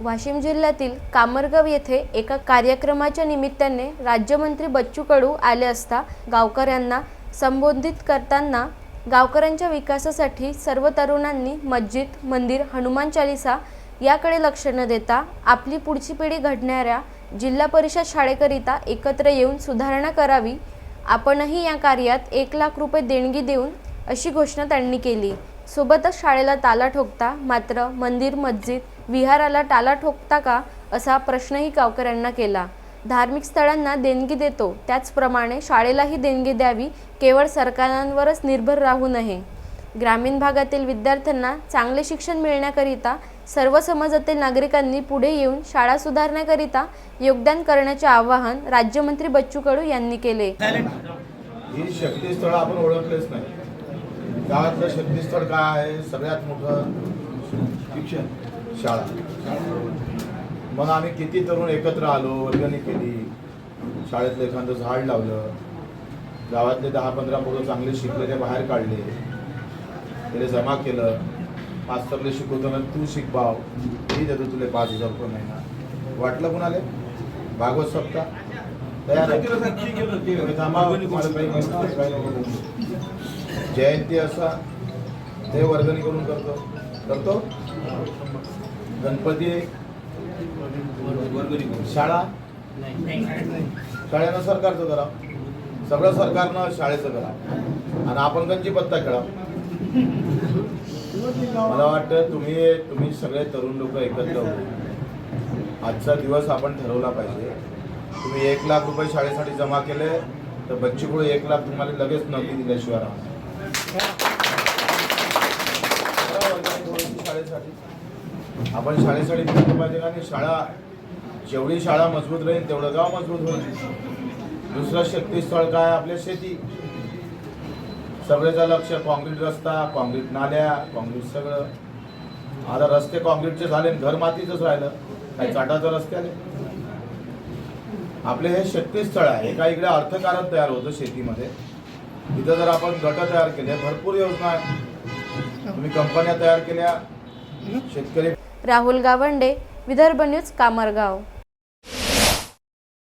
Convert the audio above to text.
वाशिम जिल्ह्यातील कामरगाव येथे एका कार्यक्रमाच्या निमित्ताने राज्यमंत्री बच्चू कडू आले असता गावकऱ्यांना संबोधित करताना गावकऱ्यांच्या विकासासाठी सर्व तरुणांनी मस्जिद मंदिर हनुमान चालिसा याकडे लक्ष न देता आपली पुढची पिढी घडणाऱ्या जिल्हा परिषद शाळेकरिता एकत्र येऊन सुधारणा करावी आपणही या कार्यात एक लाख रुपये देणगी देऊन अशी घोषणा त्यांनी केली. सोबतच शाळेला ताला ठोकता मात्र मंदिर मस्जिद विहाराला टाला ठोकता का असा प्रश्नही गावकऱ्यांना केला. धार्मिक स्थळांना देणगी देतो त्याचप्रमाणे शाळेलाही देणगी द्यावी केवळ सरकारांवरच निर्भर राहू नये. ग्रामीण भागातील विद्यार्थ्यांना चांगले शिक्षण मिळण्याकरिता सर्व समाजातील नागरिकांनी पुढे येऊन शाळा सुधारण्याकरिता योगदान करण्याचे आवाहन राज्यमंत्री बच्चू कडू यांनी केले. ही शक्तीस्थळ आपण ओळखलेच नाही. गावातलं शक्तीस्थळ काय आहे? सगळ्यात मोठं शिक्षण. शाळा. मग आम्ही किती तरुण एकत्र आलो वर्गणी केली. शाळेतलं एखादं झाड लावलं. गावातले दहा पंधरा मुलं चांगले शिकले ते बाहेर काढले. त्याला जमा केलं. मास्तरले शिकवताना तू शिक भाव. मी देतो तुला पाच हजार रुपये महिना. वाटलं कुणाले? भागवत सप्ताह तयार. जयंती असा. ते वर्गणी करून करतो. करतो. गणपती शाळा. शाळेनं सरकारचं करा सगळं सरकारनं शाळेचं करा. आणि आपण गंजी पत्ता खेळा. मला वाटतं तुम्ही तुम्ही सगळे तरुण लोक एकत्र होते आजचा दिवस आपण ठरवला पाहिजे. तुम्ही एक लाख रुपये शाळेसाठी जमा केले तर बच्चीपुळे एक लाख तुम्हाला लगेच नोकरी दिल्याशिवाय राहणार करा वर्गणी थोडीशी शाळेसाठी आपण शाळेसाठी फिरलं पाहिजे आणि शाळा जेवढी शाळा मजबूत राहील तेवढं गाव मजबूत होईल. दुसरं शक्तीस्थळ काय? आपल्या शेती. सगळ्याचं लक्ष कॉन्क्रीट रस्ता कॉन्क्रीट नाल्या कॉन्क्रीट सगळं. आता रस्ते कॉन्क्रीटचे झाले घर मातीचंच राहिलं. काही चाटाचं रस्ते आले. आपले हे शक्तीस्थळ आहे. एका इकडे अर्थकारण तयार होतं शेतीमध्ये? इथं जर आपण गट तयार केले भरपूर योजना आहेत. तुम्ही कंपन्या तयार केल्या शेतकरी राहुल गावंडे विदर्भ न्यूज कामरगाव.